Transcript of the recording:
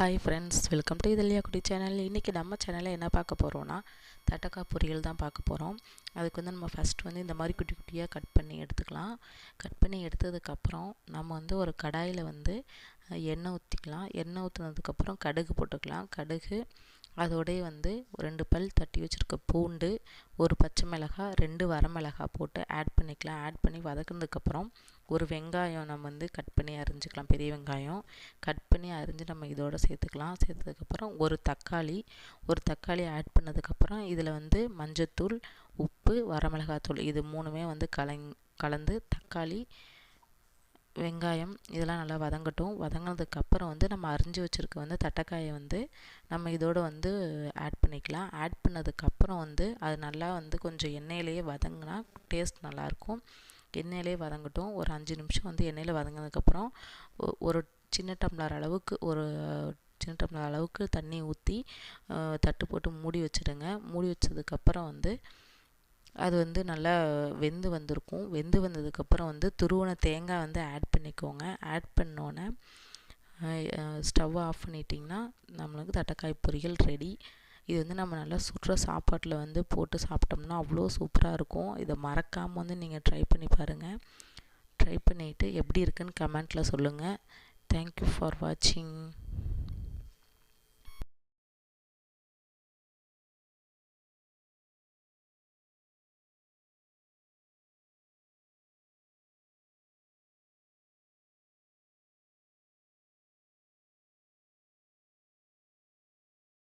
Hi friends welcome to இதழியா குட்டி channel இன்றைக்கி நம்ம சேனலில் என்ன பார்க்க போகிறோன்னா தட்டக்காய் பொரியல் தான் பார்க்க போகிறோம் அதுக்கு வந்து நம்ம ஃபஸ்ட்டு வந்து இந்த மாதிரி குட்டி குட்டியாக கட் பண்ணி எடுத்துக்கலாம். கட் பண்ணி எடுத்ததுக்கப்புறம் நம்ம வந்து ஒரு கடாயில் வந்து எண்ணெய் ஊற்றிக்கலாம் எண்ணெய் ஊற்றுனதுக்கப்புறம் கடுகு போட்டுக்கலாம். கடுகு அதோடய வந்து ரெண்டு பல் தட்டி வச்சுருக்க பூண்டு ஒரு பச்சை மிளகாய் ரெண்டு வரமிளகாய் போட்டு ஆட் பண்ணிக்கலாம். ஆட் பண்ணி வதக்குனதுக்கப்புறம் ஒரு வெங்காயம் நம்ம வந்து கட் பண்ணி அரிஞ்சிக்கலாம். பெரிய வெங்காயம் கட் பண்ணி அரிஞ்சு நம்ம இதோட சேர்த்துக்கலாம். சேர்த்ததுக்கப்புறம் ஒரு தக்காளி ஒரு தக்காளி ஆட் பண்ணதுக்கப்புறம் இதில் வந்து மஞ்சத்தூள் உப்பு வரமிளகாத்தூள் இது மூணுமே வந்து கலங் கலந்து தக்காளி வெங்காயம் இதெல்லாம் நல்லா வதங்கட்டும். வதங்கினதுக்கப்புறம் வந்து நம்ம அரிஞ்சு வச்சுருக்க வந்து தட்டைக்காயை வந்து நம்ம இதோட வந்து ஆட் பண்ணிக்கலாம். ஆட் பண்ணதுக்கப்புறம் வந்து அது நல்லா வந்து கொஞ்சம் எண்ணெயிலேயே வதங்கினா டேஸ்ட் நல்லாயிருக்கும் எண்ணெயிலே வதங்கட்டும். ஒரு அஞ்சு நிமிஷம் வந்து எண்ணெயில் வதங்கினதுக்கப்புறம் ஒரு சின்ன டம்ளர் அளவுக்கு ஒரு சின்ன டம்ளர் அளவுக்கு தண்ணி ஊற்றி தட்டு போட்டு மூடி வச்சுடுங்க. மூடி வச்சதுக்கப்புறம் வந்து அது வந்து நல்லா வெந்து வந்திருக்கும். வெந்து வந்ததுக்கப்புறம் வந்து துருவன தேங்காய் வந்து ஆட் பண்ணிக்கோங்க. ஆட் பண்ணோன்னே ஸ்டவ் ஆஃப் பண்ணிட்டிங்கன்னா நம்மளுக்கு தட்டைக்காய் பொரியல் ரெடி இது வந்து நம்ம நல்லா சுற்ற சாப்பாட்டில் வந்து போட்டு சாப்பிட்டோம்னா அவ்வளோ சூப்பராக இருக்கும். இதை மறக்காமல் வந்து நீங்கள் ட்ரை பண்ணி பாருங்கள் ட்ரை பண்ணிவிட்டு எப்படி இருக்குன்னு கமெண்ட்டில் சொல்லுங்கள் தேங்க்யூ ஃபார் வாட்சிங்